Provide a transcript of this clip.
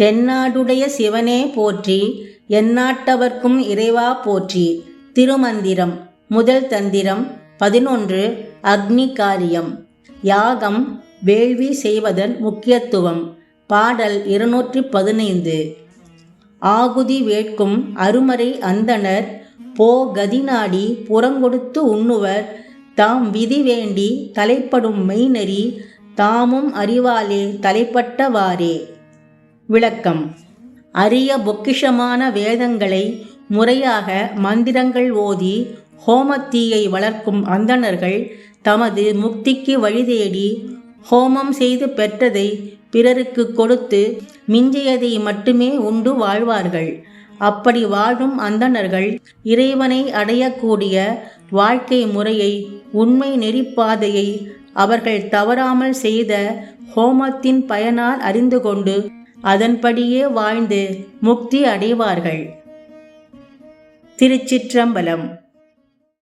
தென்னாடுடைய சிவனே போற்றி எந்நாட்டவர்க்கும் இறைவா போற்றி. திருமந்திரம் முதல் தந்திரம் பதினொன்று அக்னி காரியம் யாகம் வேள்வி செய்வதன் முக்கியத்துவம். பாடல் இருநூற்றி பதினைந்து. ஆகுதி வேட்கும் அருமறை அந்தணர் போ கதிநாடி புறங்கொடுத்து உண்ணுவர். தாம் விதி வேண்டி தலைப்படும் மெய்நெறி தாமும் அறிவாலே தலைப்பட்டவாறே. விளக்கம். அரிய பொக்கிஷமான வேதங்களை முறையாக மந்திரங்கள் ஓதி ஹோமத்தீயை வளர்க்கும் அந்தணர்கள் தமது முக்திக்கு வழிதேடி ஹோமம் செய்து பெற்றதை பிறருக்கு கொடுத்து மிஞ்சியதை மட்டுமே உண்டு வாழ்வார்கள். அப்படி வாழும் அந்தணர்கள் இறைவனை அடையக்கூடிய வாழ்க்கை முறையை உண்மை நெறிப்பாதையை அவர்கள் தவறாமல் செய்த ஹோமத்தின் பயனால் அறிந்து கொண்டு அதன்படியே வாழ்ந்து முக்தி அடைவார்கள். திருச்சிற்றம்பலம்.